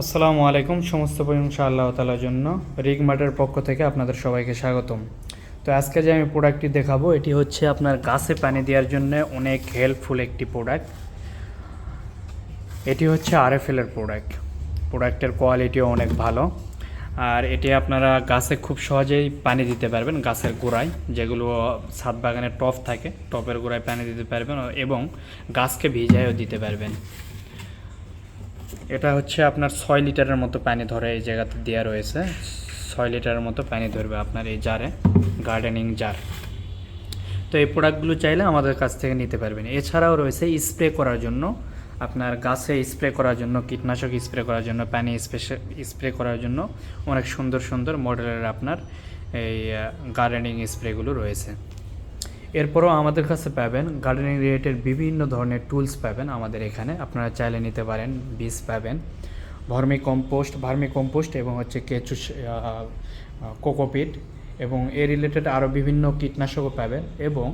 আসসালামু আলাইকুম, সমস্ত প্রশংসা আল্লাহ তালার জন্য। রিগ মার্টের পক্ষ থেকে আপনাদের সবাইকে স্বাগতম। তো আজকে যে আমি প্রোডাক্টটি দেখাবো, এটি হচ্ছে আপনার গাছে পানি দেওয়ার জন্য অনেক হেল্পফুল একটি প্রোডাক্ট এটি হচ্ছে আর আরএফএলের প্রোডাক্ট প্রোডাক্টের কোয়ালিটিও অনেক ভালো। আর এটি আপনারা গাছে খুব সহজেই পানি দিতে পারবেন, গাছের গোড়ায়, যেগুলো ছাদ বাগানে টপ থাকে, টপের গোড়ায় পানি দিতে পারবেন এবং গাছকে ভিজায়ও দিতে পারবেন। এটা হচ্ছে আপনার ছয় লিটারের মতো পানি ধরে এই জায়গাতে দেওয়া রয়েছে। ছয় লিটারের মতো পানি ধরবে আপনার এই জারে গার্ডেনিং জার তো এই প্রোডাক্টগুলো চাইলে আমাদের কাছ থেকে নিতে পারবেন। এছাড়াও রয়েছে স্প্রে করার জন্য। আপনার গাছে স্প্রে করার জন্য, কীটনাশক স্প্রে করার জন্য প্যানি পানি স্প্রে করার জন্য অনেক সুন্দর সুন্দর মডেলের আপনার এই গার্ডেনিং স্প্রেগুলো রয়েছে। এরপরও আমাদের কাছে পাবেন গার্ডেনিং রিলেটেড বিভিন্ন ধরনের টুলস পাবেন আমাদের এখানে। আপনারা চাইলে নিতে পারেন, বীজ পাবেন ভার্মি কম্পোস্ট ভার্মি কম্পোস্ট এবং হচ্ছে কেঁচু কোকোপিট এবং এ রিলেটেড আরও বিভিন্ন কীটনাশকও পাবেন এবং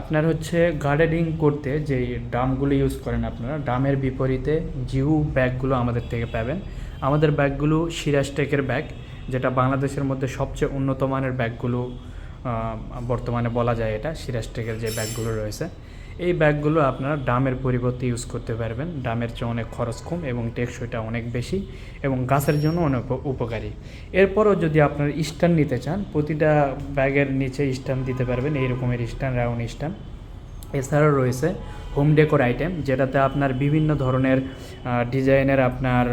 আপনার হচ্ছে গার্ডেনিং করতে যে ড্রামগুলো ইউজ করেন আপনারা, ড্রামের বিপরীতে জিউ ব্যাগগুলো আমাদের থেকে পাবেন। আমাদের ব্যাগগুলো সিরাজটেকের ব্যাগ, যেটা বাংলাদেশের মধ্যে সবচেয়ে উন্নত মানের ব্যাগগুলো বর্তমানে বলা যায় এটা সিরাজটেকের যে ব্যাগগুলো রয়েছে, এই ব্যাগগুলো আপনারা ডামের পরিবর্তে ইউজ করতে পারবেন। ডামের চেয়ে অনেক খরচ কম এবং টেকসইটা অনেক বেশি এবং গাছের জন্য অনেক উপকারী। এরপরও যদি আপনার স্ট্যান্ড নিতে চান, প্রতিটা ব্যাগের নিচে স্ট্যান্ড দিতে পারবেন, এই রকমের স্ট্যান্ড, রাউন্ড স্ট্যান্ড। এছাড়াও রয়েছে হোম ডেকোর আইটেম, যেটাতে আপনার বিভিন্ন ধরনের ডিজাইনের আপনার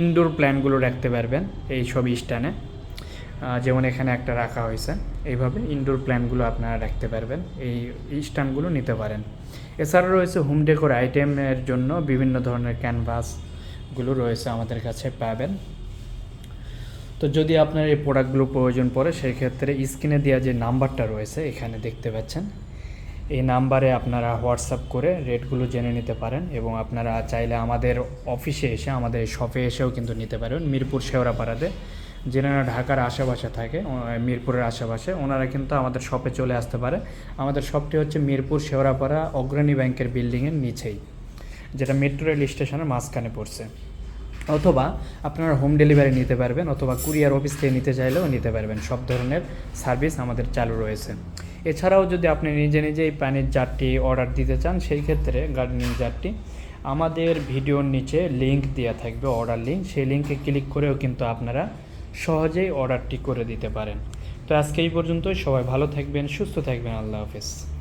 ইনডোর প্ল্যানগুলো রাখতে পারবেন এই সব স্ট্যান্ডে। যেমন এখানে একটা রাখা হয়েছে। এইভাবে ইনডোর প্ল্যানগুলো আপনারা রাখতে পারবেন। এই স্ট্যান্ডগুলো নিতে পারেন। এছাড়া রয়েছে হোম ডেকোর আইটেমের জন্য বিভিন্ন ধরনের ক্যানভাসগুলো রয়েছে আমাদের কাছে পাবেন। তো যদি আপনার এই প্রোডাক্টগুলো প্রয়োজন পড়ে সেই ক্ষেত্রে স্ক্রিনে দেওয়া যে নাম্বারটা রয়েছে, এখানে দেখতে পাচ্ছেন। এই নাম্বারে আপনারা হোয়াটসঅ্যাপ করে রেটগুলো জেনে নিতে পারেন এবং আপনারা চাইলে আমাদের অফিসে এসে, আমাদের শপে এসেও কিন্তু নিতে পারেন মিরপুর শেওড়াপাড়াতে যেনারা ঢাকার আশেপাশে থাকে মিরপুরের আশেপাশে, ওনারা কিন্তু আমাদের শপে চলে আসতে পারে। আমাদের শপটি হচ্ছে মিরপুর শেওড়াপাড়া অগ্রণী ব্যাংকের বিল্ডিংয়ের নিচেই, যেটা মেট্রো রেল স্টেশনের মাঝখানে পড়ছে। অথবা আপনারা হোম ডেলিভারি নিতে পারবেন, অথবা কুরিয়ার অফিস থেকে নিতে চাইলেও নিতে পারবেন। সব ধরনের সার্ভিস আমাদের চালু রয়েছে। এছাড়াও যদি আপনি নিজে নিজেই পানির জারটি অর্ডার দিতে চান, সেই ক্ষেত্রে গার্ডেনিং জারটি আমাদের ভিডিওর নিচে লিংক দেওয়া থাকবে অর্ডার লিঙ্ক সেই লিঙ্কে ক্লিক করেও কিন্তু আপনারা সহজেই অর্ডারটি করে দিতে পারেন। তো আজকে এই পর্যন্তই। সবাই ভালো থাকবেন, সুস্থ থাকবেন। আল্লাহ হাফেজ।